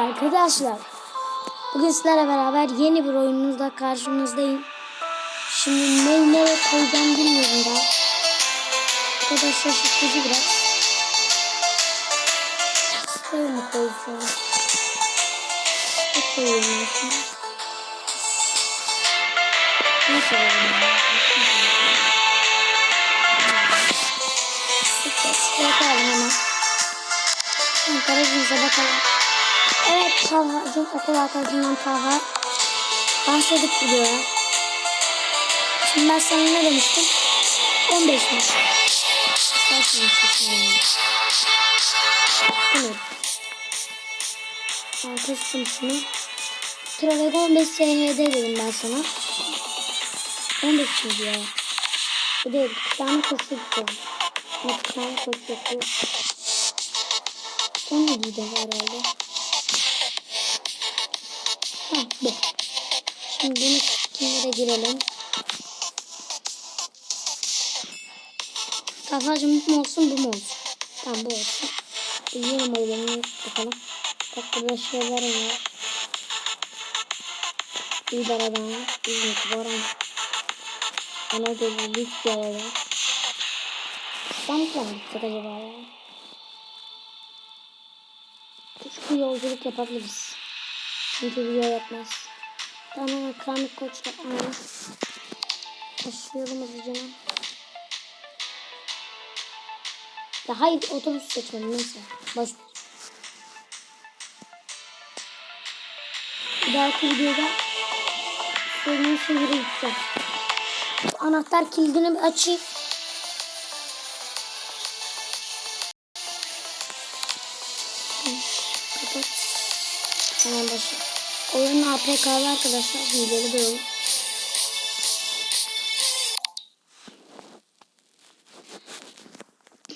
arkadaşlar. Bugün sizlerle beraber yeni bir oyunumuzla karşınızdayım. Şimdi ne nereye koyacağım bilmiyorum daha. Bu kadar şaşırtıcı biraz. Şöyle koysam? Ne koyuyorum şimdi? Ne koyuyorum ben? Yapalım hemen. Şimdi garajımıza bakalım. Evet Talha'cığım okul arkadaşımdan Talha. Başladık videoya. Şimdi ben sana ne demiştim? 15 mi? Ne? Ben kıstım şunu. Trafik 15 SHD dedim ben sana. 15 mi ya? Bu değil. Bir tane dedim. Bir tane kısık yapıyor. 17 de herhalde. Ha bu. Şimdi bunu kimlere girelim. Kafacım bu mu olsun bu mu olsun? Tamam bu olsun. Yeni modelini bakalım. Bak burada şeyler var. İdaradan, İzmit, Boran, Anadolu, Likya'ya İstanbul'a mı gitsek acaba ya? Küçük bir yolculuk yapabiliriz. Çünkü video yapmaz. Tamam ekranlık koçla aynı. Taşıyorum hızlıca. Ya hayır otobüs seçmedim neyse. Boş. Bir dahaki videoda senin şehire gideceğim. Anahtar kilidini bir açayım. Kapat. Hemen başla. Oyun APK'lı arkadaşlar. Hileli bir.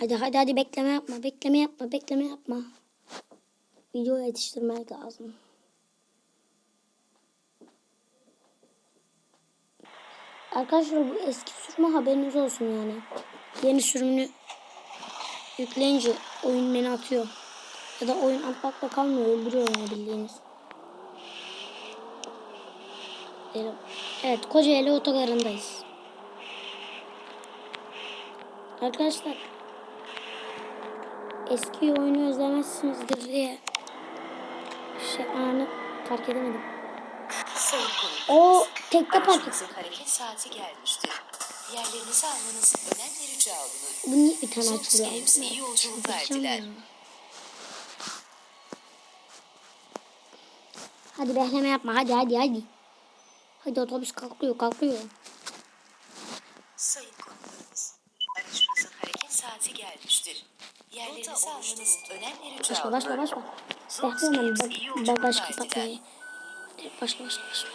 Hadi hadi hadi bekleme yapma. Bekleme yapma. Bekleme yapma. Video yetiştirmek lazım. Arkadaşlar bu eski sürümü haberiniz olsun yani. Yeni sürümünü yükleyince oyun beni atıyor. Ya da oyun atmakla kalmıyor. Öldürüyor yani bildiğiniz. Diyelim. Evet Kocaeli otogarındayız. Arkadaşlar eski oyunu özlemezsinizdir diye şey anı fark edemedim. O tekte park et. aracınızın hareket saati gelmiştir. Yerlerinizi almanız önemli rica olunur. Bu niye bir tane açılıyor? Games iyi yolculuklar diler. Hadi bekleme yapma hadi hadi hadi. Hadi otobüs kalkıyor kalkıyor. Sayın konuklarımız, aracınızın hareket saati gelmiştir. Yerlerinizi almanız önemli rica Başla başla başla. Bekliyorum ben bak- bagaj kapatmayı. Başla başla başla.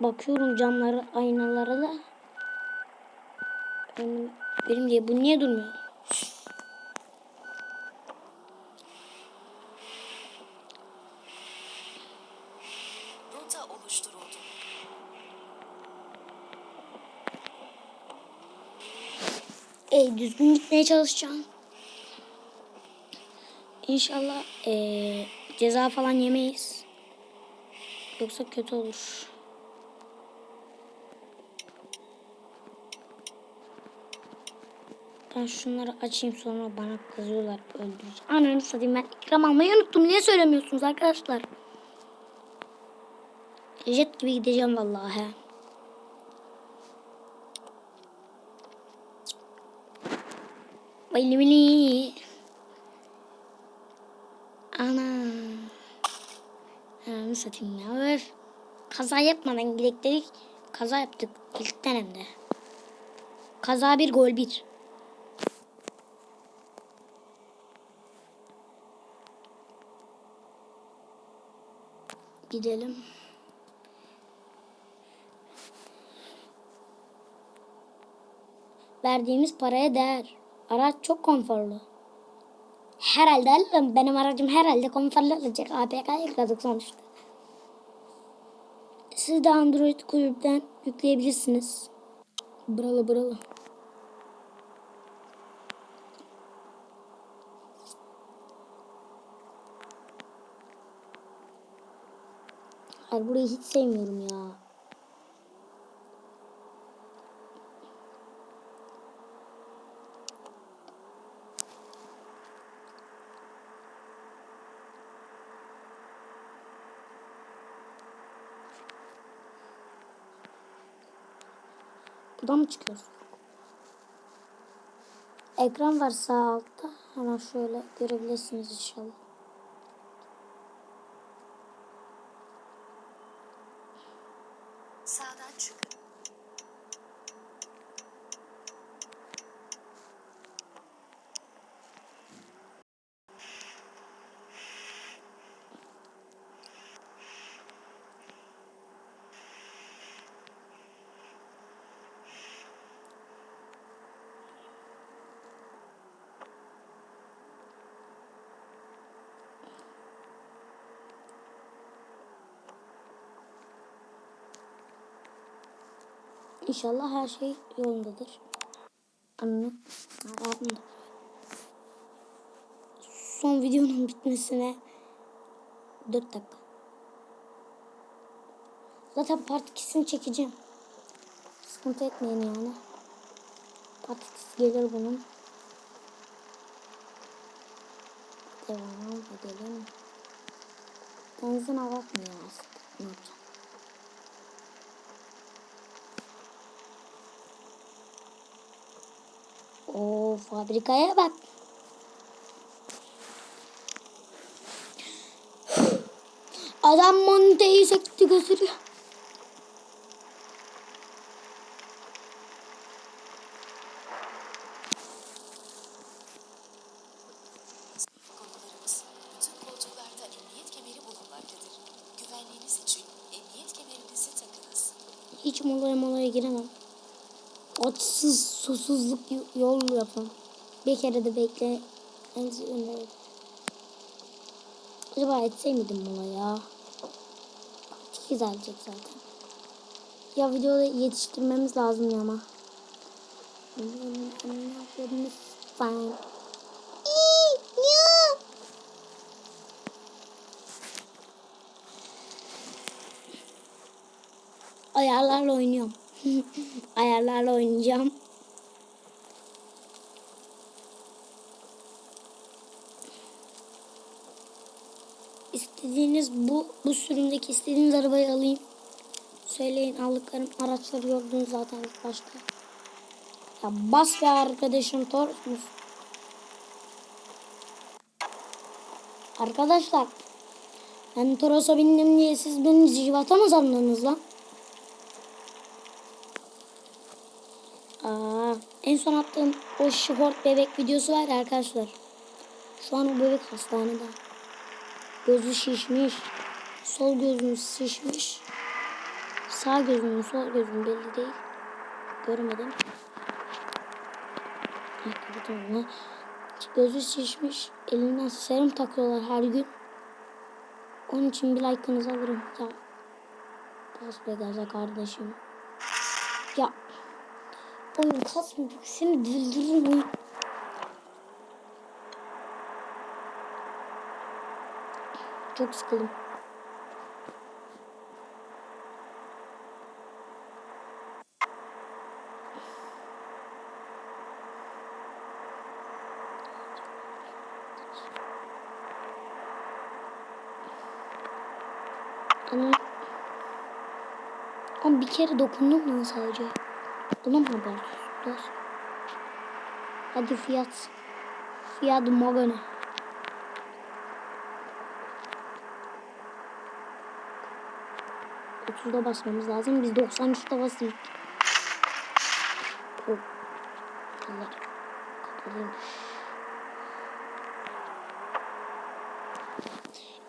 Bakıyorum camları aynalara da. Benim, benim diye bu niye durmuyor? Rota oluşturuldu. Ey düzgün gitmeye çalışacağım. İnşallah eee, ceza falan yemeyiz. Yoksa kötü olur. Ben şunları açayım sonra bana kızıyorlar öldüreceğim. Ananı satayım ben ikram almayı unuttum. Niye söylemiyorsunuz arkadaşlar? Jet gibi gideceğim vallahi. Bili bili. Ana. Ananı satayım ya. Öf. Kaza yapmadan gidek dedik. Kaza yaptık. İlkten hem de. Kaza bir gol bir. Gidelim. Verdiğimiz paraya değer. Araç çok konforlu. Herhalde alırım. Benim aracım herhalde konforlu olacak. APK yıkladık sonuçta. Siz de Android kulüpten yükleyebilirsiniz. Bralı bralı. Hayır burayı hiç sevmiyorum ya. Buradan mı çıkıyoruz? Ekran var sağ altta. Hemen şöyle görebilirsiniz inşallah. İnşallah her şey yolundadır. De. Son videonun bitmesine 4 dakika. Zaten part 2'sini çekeceğim. Sıkıntı etmeyin yani. Part 2'si gelir bunun. Devam edelim. Denizin hava atmıyor aslında. Ne yapacağım? O fabrikaya bak. Adam monteyi sekti gösteriyor. Hiç molaya molaya giremem. Açsız susuzluk yol yapam. Bir kere de bekle. Acaba etsey miydim mola ya? Çok güzelecek zaten. Ya videoda yetiştirmemiz lazım ya ama. Fine. Ayarlarla oynuyorum. Ayarlarla oynayacağım. İstediğiniz bu bu sürümdeki istediğiniz arabayı alayım. Söyleyin aldıklarım araçları gördünüz zaten başta. Ya bas be arkadaşım Toros musun? Arkadaşlar ben Toros'a bindim diye siz beni civata mı sandınız lan? En son attığım o şort bebek videosu var ya arkadaşlar. Şu an o bebek hastanede. Gözü şişmiş. Sol gözüm şişmiş. Sağ gözüm, sol gözüm belli değil. Görmedim. Ha, kapatalım bunu. Gözü şişmiş. Elinden serum takıyorlar her gün. Onun için bir like'ınızı alırım. Ya. Bas be gaza kardeşim. Ya. Oyun kasmıyor. Seni güldürürüm oyun. Çok sıkıldım. Ama bir kere dokundum lan sadece. Mı abartıyorsunuz? Hadi fiyat. Fiyat magana. Otuzda basmamız lazım. Biz 93'te bastık. Hop. Allah. Kapalıymış.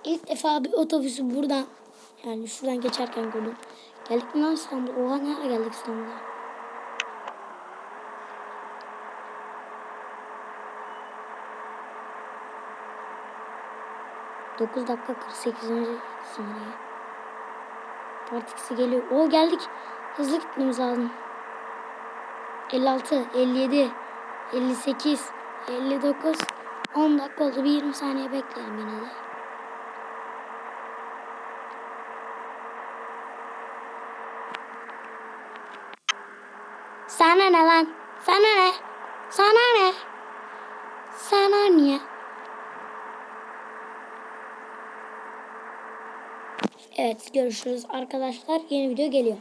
İlk defa bir otobüsü buradan yani şuradan geçerken gördüm. Geldik mi lan İstanbul? Oha nereye geldik İstanbul'a? 9 dakika 48. saniye. Part geliyor. O geldik. Hızlı gitmemiz lazım. 56, 57, 58, 59. 10 dakika oldu. Bir 20 saniye bekleyelim yine de. Sana ne lan? Sana ne? Sana ne? Sana niye? Evet görüşürüz arkadaşlar. Yeni video geliyor.